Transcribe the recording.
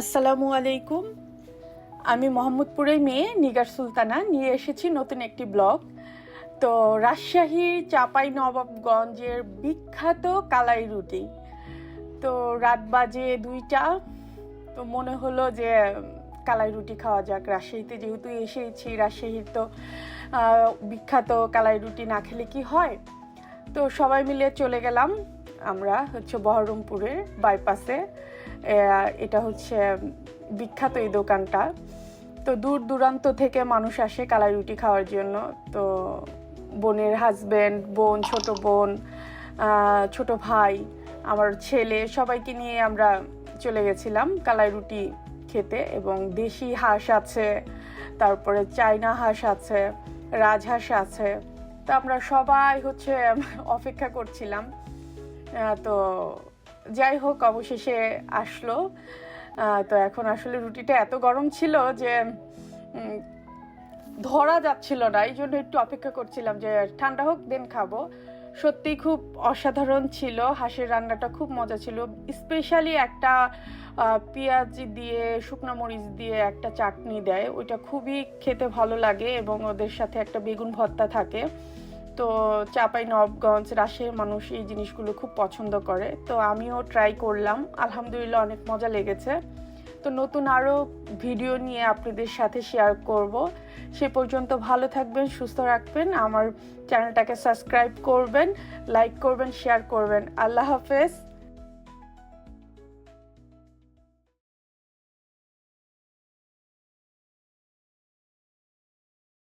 আসসালামু আলাইকুম। আমি মোহাম্মদপুরের মেয়ে নিগার সুলতানা। নিয়ে এসেছি নতুন একটি ব্লগ। তো রাজশাহীর চাপাই নবাবগঞ্জের বিখ্যাত কালাই রুটি। তো রাত বাজে দুইটা। তো মনে হলো যে, কালাই রুটি খাওয়া যাক। রাজশাহীতে যেহেতু এসেছি, রাজশাহীর তো বিখ্যাত কালাই রুটি না খেলে কি হয়? তো সবাই মিলে চলে গেলাম। আমরা হচ্ছে বহরমপুরের বাইপাসে এটা হচ্ছে বিখ্যাত এই দোকানটা। তো দূর দূরান্ত থেকে মানুষ আসে কালাই রুটি খাওয়ার জন্য। তো বোনের হাজব্যান্ড বোন, ছোট বোন ছোট ভাই, আমার ছেলে, সবাইকে নিয়ে আমরা চলে গেছিলাম কালাই রুটি খেতে এবং দেশি হাঁস আছে, তারপরে চাইনা হাঁস আছে, রাজহাঁস আছে। তো আমরা সবাই হচ্ছে অপেক্ষা করছিলাম। তো যাই হোক, অবশেষে আসলো। তো এখন আসলে রুটিটা এত গরম ছিল যে ধরা যাচ্ছিল না। এই জন্য একটু অপেক্ষা করছিলাম যে, ঠান্ডা হোক, দেন খাব। সত্যি খুব অসাধারণ ছিল। হাঁসের রান্নাটা খুব মজা ছিল। স্পেশালি একটা পেঁয়াজ দিয়ে, শুকনো মরিচ দিয়ে একটা চাটনি দেয়। ওইটা খুবই খেতে ভালো লাগে এবং ওদের সাথে একটা বেগুন ভর্তা থাকে। তো চাপাই নবগঞ্জ, রাজশাহীর মানুষ এই জিনিসগুলো খুব পছন্দ করে। তো আমিও ট্রাই করলাম। আলহামদুলিল্লাহ অনেক মজা লেগেছে। তো নতুন আরও ভিডিও নিয়ে আপনাদের সাথে শেয়ার করব। সে পর্যন্ত ভালো থাকবেন, সুস্থ রাখবেন। আমার চ্যানেলটাকে সাবস্ক্রাইব করবেন লাইক করবেন শেয়ার করবেন। আল্লাহ হাফেজ।